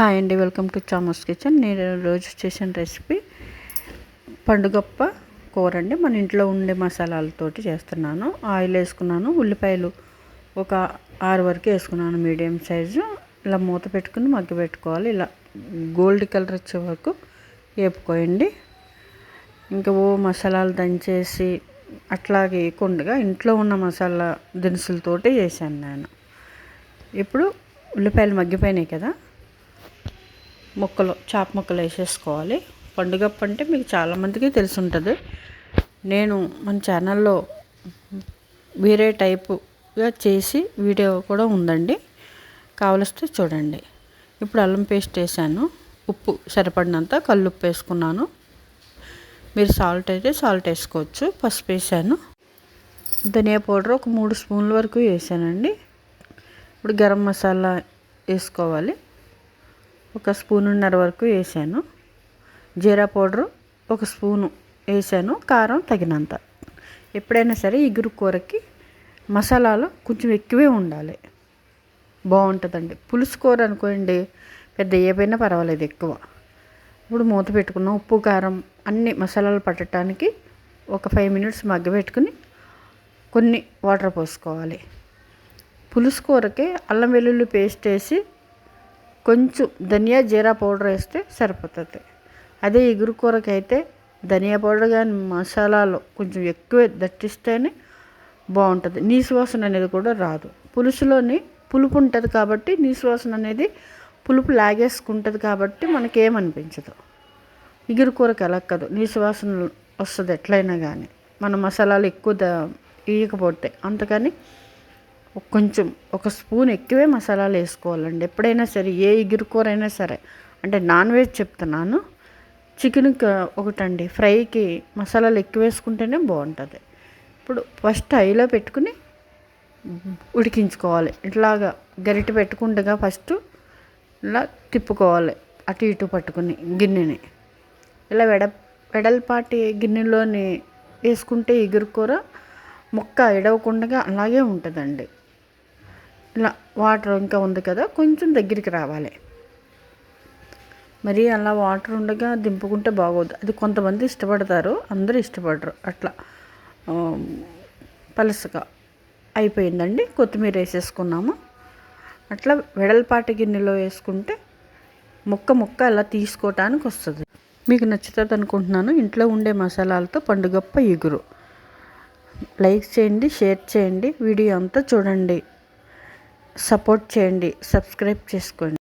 Hi అండి welcome to చామస్ kitchen. నేను రోజు చేసిన రెసిపీ పండుగప్ప కూర అండి. మన ఇంట్లో ఉండే మసాలాలతోటి చేస్తున్నాను. ఆయిల్ వేసుకున్నాను. ఉల్లిపాయలు ఒక ఆరు వరకు వేసుకున్నాను మీడియం సైజు. ఇలా మూత పెట్టుకుని మగ్గి పెట్టుకోవాలి. ఇలా గోల్డ్ కలర్ వచ్చే వరకు వేపుకోయండి. ఇంకా ఓ మసాలాలు దంచేసి అట్లాగే వేయకుండా ఇంట్లో ఉన్న మసాలా దినుసులతోటి చేశాను నేను. ఇప్పుడు ఉల్లిపాయలు మగ్గిపోయినాయి కదా. ముక్కలు చాప ముక్కలు వేసేసుకోవాలి. పండుగప్పు అంటే మీకు చాలామందికి తెలిసి ఉంటుంది నేను మన ఛానల్లో వేరే టైపుగా చేసి వీడియో కూడా ఉందండి. కావలిస్తే చూడండి. ఇప్పుడు అల్లం పేస్ట్ వేసాను. ఉప్పు సరిపడినంత కల్లుప్పు వేసుకున్నాను. మీరు సాల్ట్ అయితే సాల్ట్ వేసుకోవచ్చు. పసుపు వేసాను. ధనియా పౌడర్ ఒక మూడు స్పూన్ల వరకు వేసానండి. ఇప్పుడు గరం మసాలా వేసుకోవాలి. ఒక స్పూనున్నర వరకు వేసాను. జీరా పౌడరు ఒక స్పూను వేసాను. కారం తగినంత. ఎప్పుడైనా సరే ఇగురు కూరకి మసాలాలు కొంచెం ఎక్కువే ఉండాలి. బాగుంటుందండి. పులుసు కూర అనుకోండి పెద్ద ఏవైనా పర్వాలేదు ఎక్కువ. ఇప్పుడు మూత పెట్టుకున్నాం. ఉప్పు కారం అన్ని మసాలాలు పట్టడానికి ఒక ఫైవ్ మినిట్స్ మగ్గ పెట్టుకుని కొన్ని వాటర్ పోసుకోవాలి. పులుసు కూరకి అల్లం వెల్లుల్లి పేస్ట్ వేసి కొంచెం ధనియా జీరా పౌడర్ వేస్తే సరిపోతుంది. అదే ఎగురు కూరకి అయితే ధనియా పౌడర్ కానీ మసాలాలు కొంచెం ఎక్కువ దట్టిస్తేనే బాగుంటుంది. నీసువాసన అనేది కూడా రాదు. పులుసులోని పులుపు ఉంటుంది కాబట్టి నీసువాసన అనేది పులుపు లాగేసుకుంటుంది కాబట్టి మనకేమనిపించదు. ఇగురు కూరకి ఎలక్కదు నీసువాసన వస్తుంది ఎట్లయినా కానీ మన మసాలాలు ఎక్కువ వేయకపోతే అంతకని కొంచెం ఒక స్పూన్ ఎక్కువే మసాలాలు వేసుకోవాలండి. ఎప్పుడైనా సరే ఏ ఇగురు కూర అయినా సరే. అంటే నాన్ వెజ్ చెప్తున్నాను. చికెన్ ఒకటండి. ఫ్రైకి మసాలాలు ఎక్కువ వేసుకుంటేనే బాగుంటుంది. ఇప్పుడు ఫస్ట్ హైలో పెట్టుకుని ఉడికించుకోవాలి. ఇట్లాగా గరిటె పెట్టుకుండగా ఫస్ట్ ఇలా తిప్పుకోవాలి. అటు ఇటు పట్టుకుని గిన్నెని. ఇలా వెడ వెడల్పాటి గిన్నెలోని వేసుకుంటే ఎగురు కూర ముక్క ఎడవకుండా అలాగే ఉంటుందండి. ఇలా వాటర్ ఇంకా ఉంది కదా కొంచెం దగ్గరికి రావాలి. మరి అలా వాటర్ ఉండగా దింపుకుంటే బాగోదు. అది కొంతమంది ఇష్టపడతారు అందరూ ఇష్టపడరు. అట్లా పలుసగా అయిపోయిందండి. కొత్తిమీర వేసేసుకున్నాము. అట్లా వెడల్పాటి గిన్నెలో వేసుకుంటే ముక్క ముక్క అలా తీసుకోవటానికి వస్తుంది. మీకు నచ్చుతుంది అనుకుంటున్నాను. ఇంట్లో ఉండే మసాలాలతో పండుగప్ప ఎగురు. లైక్ చేయండి షేర్ చేయండి. వీడియో అంతా చూడండి. సపోర్ట్ చేయండి సబ్స్క్రైబ్ చేసుకోండి.